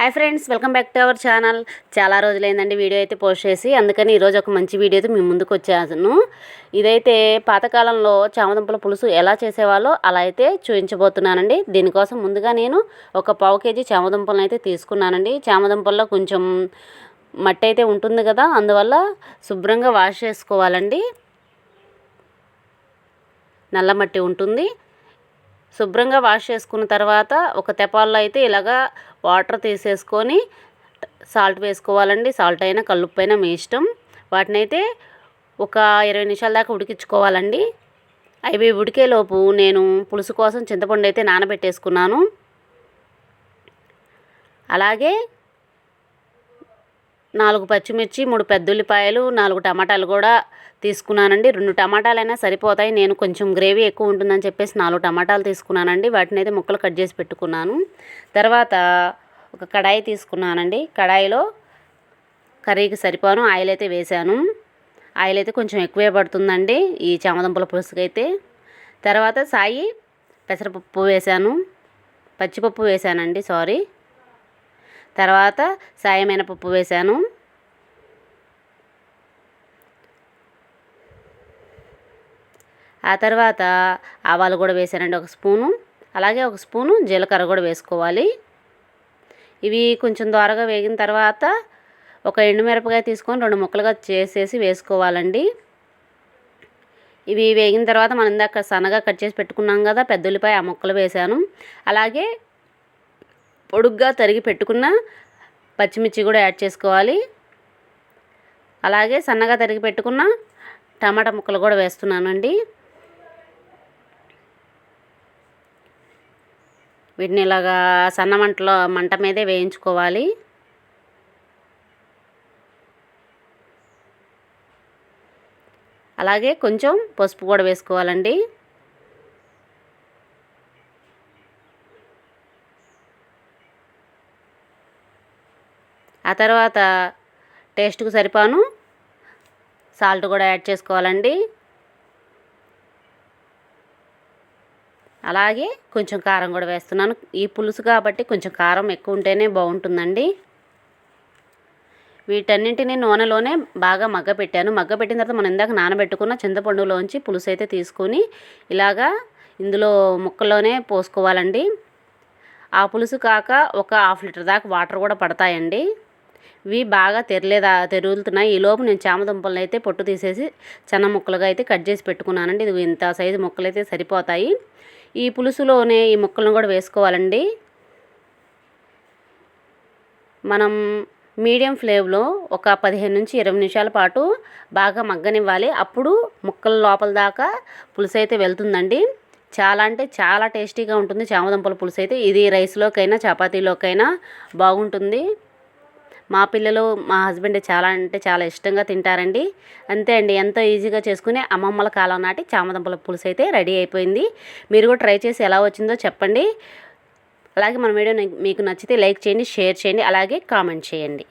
Hi friends welcome back to our channel చాలా రోజులైందండి video అయితే పోస్ట్ చేసి. అందుకని ఈరోజు ఒక మంచి వీడియో అయితే మీ ముందుకు వచ్చాను ఇదైతే పాతకాలంలో చామదుంపల పులుసు ఎలా చేసేవాళ్ళో అలా అయితే చూపించబోతున్నానండి. దీనికోసం ముందుగా నేను ఒక పావు కేజీ చామదుంపలను అయితే తీసుకున్నానండి. చామదుంపల్లో కొంచెం మట్టి అయితే ఉంటుంది కదా అందువల్ల శుభ్రంగా వాష్ చేసుకోవాలండి. నల్ల మట్టి ఉంటుంది. శుభ్రంగా వాష్ చేసుకున్న తర్వాత ఒక తెపాల్లో అయితే ఇలాగా వాటర్ తీసేసుకొని సాల్ట్ వేసుకోవాలండి. సాల్ట్ అయినా కల్లుప్పు అయినా మీ ఇష్టం. వాటిని అయితే ఒక ఇరవై నిమిషాల దాకా ఉడికించుకోవాలండి. అవి ఉడికేలోపు నేను పులుసు కోసం చింతపండు అయితే నానబెట్టేసుకున్నాను. అలాగే నాలుగు పచ్చిమిర్చి మూడు పెద్ద ఉల్లిపాయలు నాలుగు టమాటాలు కూడా తీసుకున్నానండి. రెండు టమాటాలైనా సరిపోతాయి. నేను కొంచెం గ్రేవీ ఎక్కువ ఉంటుందని చెప్పేసి నాలుగు టమాటాలు తీసుకున్నానండి. వాటిని అయితే ముక్కలు కట్ చేసి పెట్టుకున్నాను. తర్వాత ఒక కడాయి తీసుకున్నానండి. కడాయిలో కర్రీకి సరిపోను ఆయిల్ అయితే వేసాను. ఆయిల్ అయితే కొంచెం ఎక్కువే పడుతుందండి ఈ చామదుంపల పులుసుకైతే. తర్వాత సాయి పెసరపప్పు వేసాను. పచ్చిపప్పు వేసానండి సారీ. తర్వాత సాయమైన పప్పు వేసాను ఆ తర్వాత ఆవాలు కూడా వేసానండి ఒక స్పూను. అలాగే ఒక స్పూను జీలకర్ర కూడా వేసుకోవాలి. ఇవి కొంచెం దోరగా వేగిన తర్వాత ఒక ఎండుమిరపకాయ తీసుకొని రెండు ముక్కలుగా చేసేసి వేసుకోవాలండి. ఇవి వేగిన తర్వాత మనం ఇందాక సన్నగా కట్ చేసి పెట్టుకున్నాం కదా పెద్ద ఉల్లిపాయ ఆ ముక్కలు వేసాను అలాగే పొడుగ్గా తరిగి పెట్టుకున్న పచ్చిమిర్చి కూడా యాడ్ చేసుకోవాలి. అలాగే సన్నగా తరిగి పెట్టుకున్న టమాటా ముక్కలు కూడా వేస్తున్నానండి. వీటిని ఇలాగా సన్న మంటలో మంట మీదే వేయించుకోవాలి. అలాగే కొంచెం పసుపు కూడా వేసుకోవాలండి. ఆ తర్వాత టేస్ట్కు సరిపాను. సాల్ట్ కూడా యాడ్ చేసుకోవాలండి. అలాగే కొంచెం కారం కూడా వేస్తున్నాను. ఈ పులుసు కాబట్టి కొంచెం కారం ఎక్కువ ఉంటేనే బాగుంటుందండి. వీటన్నింటిని నూనెలోనే బాగా మగ్గ పెట్టాను మగ్గ పెట్టిన తర్వాత మనం ఇందాక నానబెట్టుకున్న చింతపండులోంచి పులుసు అయితే తీసుకొని ఇలాగా ఇందులో ముక్కల్లోనే పోసుకోవాలండి. ఆ పులుసు కాక ఒక హాఫ్ లీటర్ దాకా వాటర్ కూడా పడతాయండి. ఇవి బాగా తెరలేదా తెరుగుతున్నాయి ఈలోపు నేను చామదుంపలను అయితే పొట్టు తీసేసి చిన్న ముక్కలుగా అయితే కట్ చేసి పెట్టుకున్నానండి. ఇది ఇంత సైజు ముక్కలు అయితే సరిపోతాయి. ఈ పులుసులోనే ఈ ముక్కలను కూడా వేసుకోవాలండి. మనం మీడియం ఫ్లేమ్లో ఒక పదిహేను నుంచి ఇరవై నిమిషాల పాటు బాగా మగ్గనివ్వాలి. అప్పుడు ముక్కల లోపల దాకా పులుసు అయితే వెళ్తుందండి. చాలా అంటే చాలా టేస్టీగా ఉంటుంది. చామదుంపల పులుసు అయితే ఇది రైస్లోకైనా చపాతీలోకైనా బాగుంటుంది. మా పిల్లలు మా హస్బెండ్ చాలా అంటే చాలా ఇష్టంగా తింటారండి. అంతే అండి ఎంతో ఈజీగా చేసుకుని అమ్మమ్మల కాలం నాటి చామదంపల పులుసు అయితే రెడీ అయిపోయింది. మీరు కూడా ట్రై చేసి ఎలా వచ్చిందో చెప్పండి. అలాగే మన వీడియో మీకు నచ్చితే లైక్ చేయండి షేర్ చేయండి అలాగే కామెంట్ చేయండి.